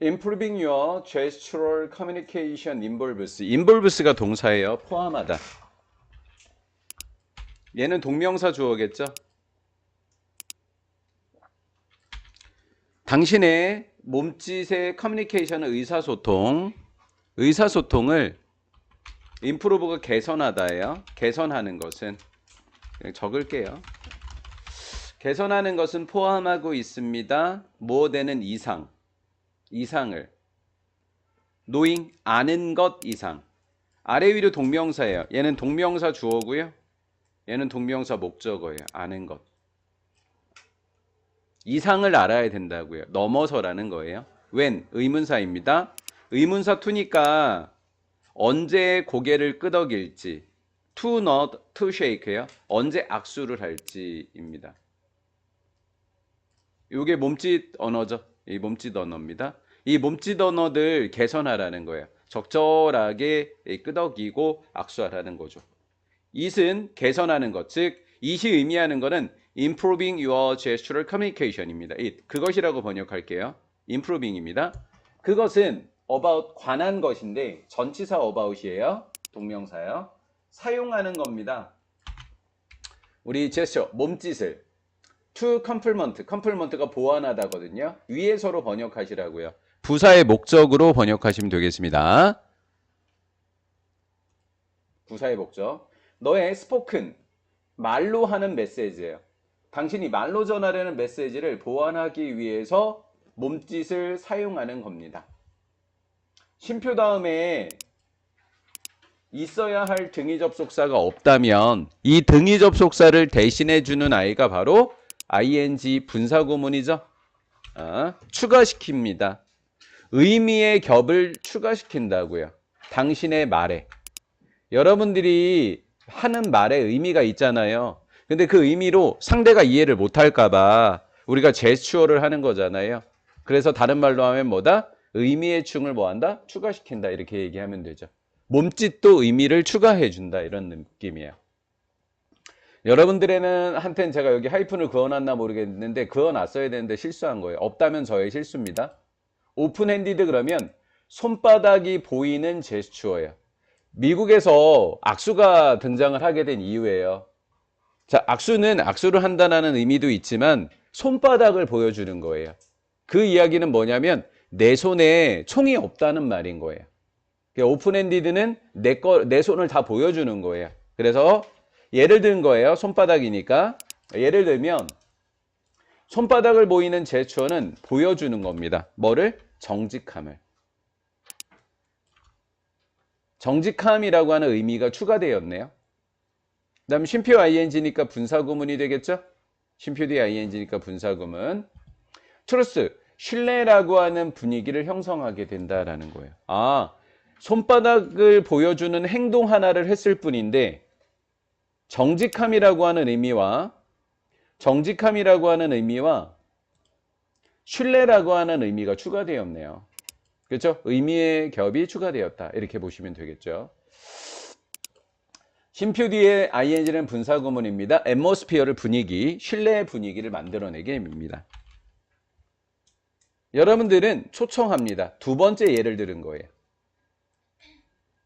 improving your gestural communication involves. involves가 동사예요. 포함하다. 얘는 동명사 주어겠죠? 당신의 몸짓의 커뮤니케이션은 의사소통, 의사소통을 improve가 개선하다예요. 개선하는 것은 적을게요. 개선하는 것은 포함하고 있습니다. 뭐 되는 이상, 이상을 knowing 아는 것 이상. 아래 위로 동명사예요. 얘는 동명사 주어고요. 얘는 동명사 목적어예요. 아는 것. 이상을 알아야 된다고요. 넘어서라는 거예요. when 의문사입니다. 의문사 to니까 언제 고개를 끄덕일지 to not to shake요. 언제 악수를 할지입니다. 이게 몸짓 언어죠. 이 몸짓 언어입니다. 이 몸짓 언어들 개선하라는 거예요. 적절하게 끄덕이고 악수하라는 거죠. it은 개선하는 것, 즉 it이 의미하는 것은 improving your gestural communication입니다. it 그것이라고 번역할게요. improving입니다. 그것은 about 관한 것인데 전치사 about이에요. 동명사요. 사용하는 겁니다. 우리 제스처 몸짓을 to complement, complement가 보완하다거든요. 위에서로 번역하시라고요. 부사의 목적으로 번역하시면 되겠습니다. 부사의 목적. 너의 스포큰 말로 하는 메시지예요. 당신이 말로 전하려는 메시지를 보완하기 위해서 몸짓을 사용하는 겁니다. 쉼표 다음에 있어야 할 등위 접속사가 없다면 이 등위 접속사를 대신해 주는 아이가 바로 ing 분사구문이죠. 아, 추가시킵니다. 의미의 겹을 추가시킨다고요. 당신의 말에. 여러분들이 하는 말에 의미가 있잖아요. 근데 그 의미로 상대가 이해를 못할까봐 우리가 제스처를 하는 거잖아요. 그래서 다른 말로 하면 뭐다? 의미의 충을 뭐한다? 추가시킨다. 이렇게 얘기하면 되죠. 몸짓도 의미를 추가해준다. 이런 느낌이에요. 여러분들에는 한텐 제가 여기 하이픈을 그어놨나 모르겠는데 그어놨어야 되는데 실수한 거예요. 없다면 저의 실수입니다. 오픈 핸디드 그러면 손바닥이 보이는 제스처예요. 미국에서 악수가 등장을 하게 된 이유예요. 자, 악수는 악수를 한다는 의미도 있지만 손바닥을 보여주는 거예요. 그 이야기는 뭐냐면 내 손에 총이 없다는 말인 거예요. 오픈핸디드는 내, 거, 내 손을 다 보여주는 거예요. 그래서 예를 든 거예요. 손바닥이니까. 예를 들면 손바닥을 보이는 제스처는 보여주는 겁니다. 뭐를? 정직함을. 정직함이라고 하는 의미가 추가되었네요. 그 다음 쉼표 ing니까 분사구문이 되겠죠? 쉼표 뒤 ing니까 분사구문. 트루스, 신뢰라고 하는 분위기를 형성하게 된다라는 거예요. 아, 손바닥을 보여주는 행동 하나를 했을 뿐인데 정직함이라고 하는 의미와 정직함이라고 하는 의미와 신뢰라고 하는 의미가 추가되었네요. 그렇죠? 의미의 겹이 추가되었다. 이렇게 보시면 되겠죠. 쉼표 뒤에 ing는 분사구문입니다. atmosphere를 분위기, 신뢰의 분위기를 만들어내게 됩니다. 여러분들은 초청합니다. 두 번째 예를 들은 거예요.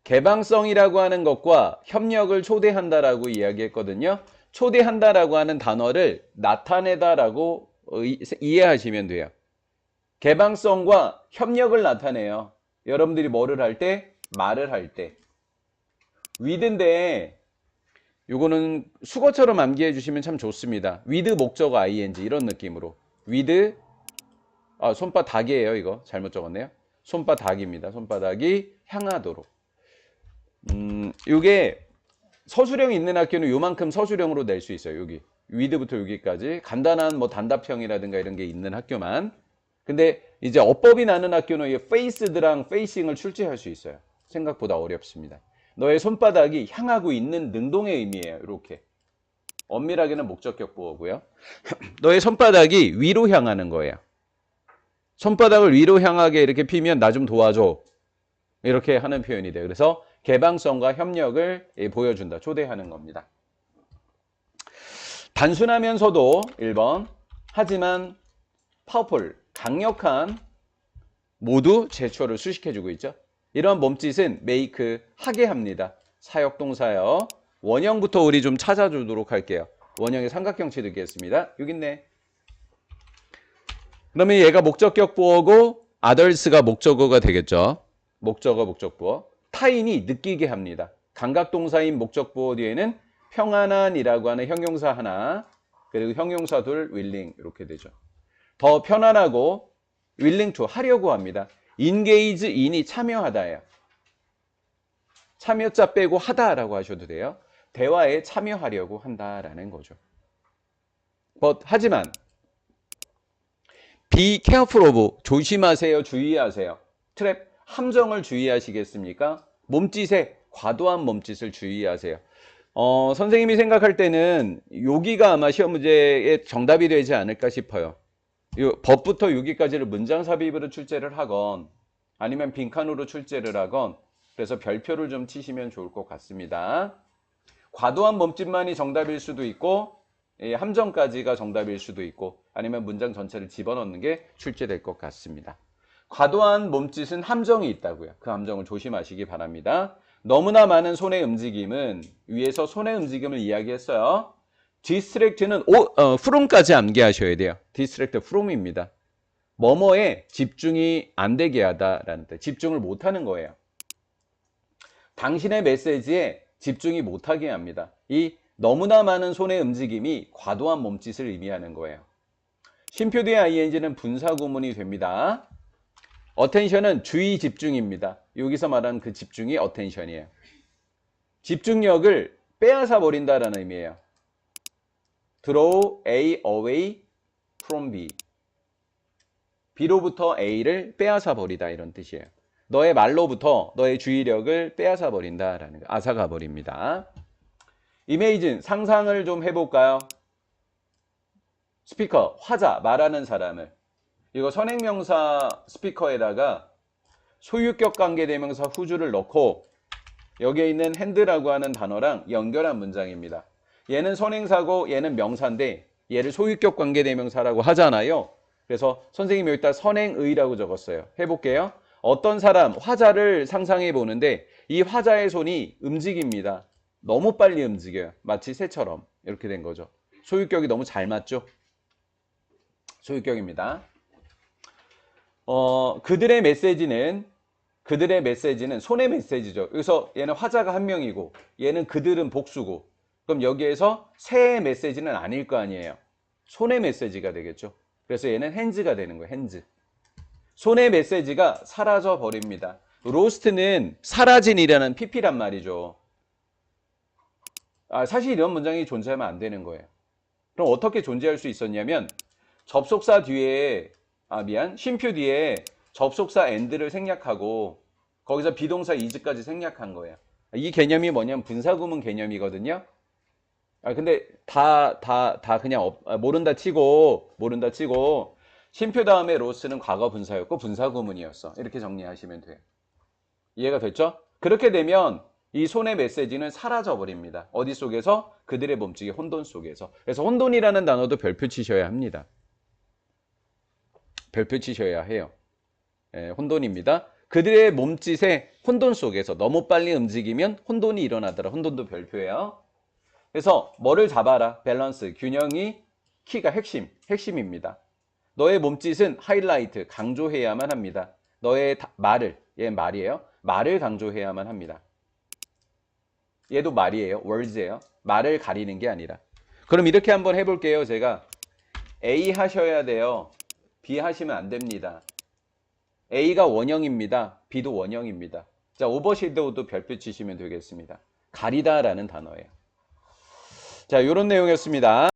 개방성이라고 하는 것과 협력을 초대한다라고 이야기했거든요. 초대한다라고 하는 단어를 나타내다라고 이해하시면 돼요. 개방성과 협력을 나타내요. 여러분들이 뭐를 할 때? 말을 할 때. 위드인데 요거는 수거처럼 암기해 주시면 참 좋습니다. 위드 목적어 ing 이런 느낌으로. 위드 아, 손바닥이에요, 이거. 잘못 적었네요. 손바닥입니다. 손바닥이 향하도록. 음, 요게 서술형이 있는 학교는 요만큼 서술형으로 낼 수 있어요. 여기. 위드부터 여기까지. 간단한 뭐 단답형이라든가 이런 게 있는 학교만. 근데 이제 어법이 나는 학교는 이 페이스드랑 페이싱을 출제할 수 있어요. 생각보다 어렵습니다. 너의 손바닥이 향하고 있는 능동의 의미예요. 이렇게. 엄밀하게는 목적격 보호고요. 너의 손바닥이 위로 향하는 거예요. 손바닥을 위로 향하게 이렇게 피면 나 좀 도와줘. 이렇게 하는 표현이 돼요. 그래서 개방성과 협력을 보여준다. 초대하는 겁니다. 단순하면서도 1번 하지만 파워풀 강력한 모두 제초를 수식해주고 있죠. 이런 몸짓은 make 하게 합니다. 사역동사요. 원형부터 우리 좀 찾아주도록 할게요. 원형의 삼각형 치르겠습니다. 여기 있네. 그러면 얘가 목적격 보어고 others가 목적어가 되겠죠. 목적어 목적보어. 타인이 느끼게 합니다. 감각동사인 목적보어 뒤에는 평안한이라고 하는 형용사 하나 그리고 형용사 둘 willing 이렇게 되죠. 더 편안하고 willing to 하려고 합니다. engage in이 참여하다예요. 참여자 빼고 하다라고 하셔도 돼요. 대화에 참여하려고 한다라는 거죠. But, 하지만 be careful of 조심하세요. 주의하세요. 트랩 함정을 주의하시겠습니까? 몸짓에 과도한 몸짓을 주의하세요. 어, 선생님이 생각할 때는 여기가 아마 시험 문제의 정답이 되지 않을까 싶어요. 요 법부터 여기까지를 문장 삽입으로 출제를 하건 아니면 빈칸으로 출제를 하건 그래서 별표를 좀 치시면 좋을 것 같습니다. 과도한 몸짓만이 정답일 수도 있고 예, 함정까지가 정답일 수도 있고 아니면 문장 전체를 집어넣는 게 출제될 것 같습니다. 과도한 몸짓은 함정이 있다고요. 그 함정을 조심하시기 바랍니다. 너무나 많은 손의 움직임은 위에서 손의 움직임을 이야기했어요. 디스트랙트는 오, 어, from까지 암기하셔야 돼요. 디스트랙트 from입니다. 뭐뭐에 집중이 안 되게 하다라는 뜻. 집중을 못 하는 거예요. 당신의 메시지에 집중이 못 하게 합니다. 이 너무나 많은 손의 움직임이 과도한 몸짓을 의미하는 거예요. 쉼표 뒤에 ing는 분사 구문이 됩니다. 어텐션은 주의 집중입니다. 여기서 말하는 그 집중이 어텐션이에요. 집중력을 빼앗아 버린다라는 의미예요. draw A away from B. B로부터 A를 빼앗아 버리다 이런 뜻이에요. 너의 말로부터 너의 주의력을 빼앗아 버린다라는 거. 앗아가 버립니다. 이메이진 상상을 좀 해볼까요? 스피커, 화자, 말하는 사람을 이거 선행명사 스피커에다가 소유격 관계대명사 후주를 넣고 여기에 있는 핸드라고 하는 단어랑 연결한 문장입니다. 얘는 선행사고 얘는 명사인데 얘를 소유격 관계대명사라고 하잖아요. 그래서 선생님이 여기다 선행의라고 적었어요. 해볼게요. 어떤 사람 화자를 상상해 보는데 이 화자의 손이 움직입니다. 너무 빨리 움직여요. 마치 새처럼 이렇게 된 거죠. 소유격이 너무 잘 맞죠? 소유격입니다. 어, 그들의 메시지는 그들의 메시지는 손의 메시지죠. 그래서 얘는 화자가 한 명이고 얘는 그들은 복수고 그럼 여기에서 새의 메시지는 아닐 거 아니에요. 손의 메시지가 되겠죠. 그래서 얘는 핸즈가 되는 거예요. 핸즈. 손의 메시지가 사라져 버립니다. 로스트는 사라진이라는 PP란 말이죠. 아, 사실 이런 문장이 존재하면 안 되는 거예요. 그럼 어떻게 존재할 수 있었냐면 접속사 뒤에 아 미안 쉼표 뒤에 접속사 and를 생략하고 거기서 비동사 is까지 생략한 거예요. 이 개념이 뭐냐면 분사구문 개념이거든요. 아 근데 다 다 다 그냥 없- 아, 모른다 치고 모른다 치고 쉼표 다음에 로스는 과거 분사였고 분사구문이었어. 이렇게 정리하시면 돼요. 이해가 됐죠? 그렇게 되면 이 손의 메시지는 사라져 버립니다. 어디 속에서? 그들의 몸짓이 혼돈 속에서. 그래서 혼돈이라는 단어도 별표 치셔야 합니다. 별표 치셔야 해요. 예, 혼돈입니다. 그들의 몸짓에 혼돈 속에서 너무 빨리 움직이면 혼돈이 일어나더라. 혼돈도 별표예요. 그래서 뭐를 잡아라? 밸런스, 균형이 키가 핵심, 핵심입니다. 너의 몸짓은 하이라이트, 강조해야만 합니다. 너의 다- 말을, 얘 말이에요. 말을 강조해야만 합니다. 얘도 말이에요. words예요. 말을 가리는 게 아니라. 그럼 이렇게 한번 해볼게요. 제가 A 하셔야 돼요. B 하시면 안 됩니다. A가 원형입니다. B도 원형입니다. 자, 오버섀도우도 별표 치시면 되겠습니다. 가리다라는 단어예요. 자, 이런 내용이었습니다.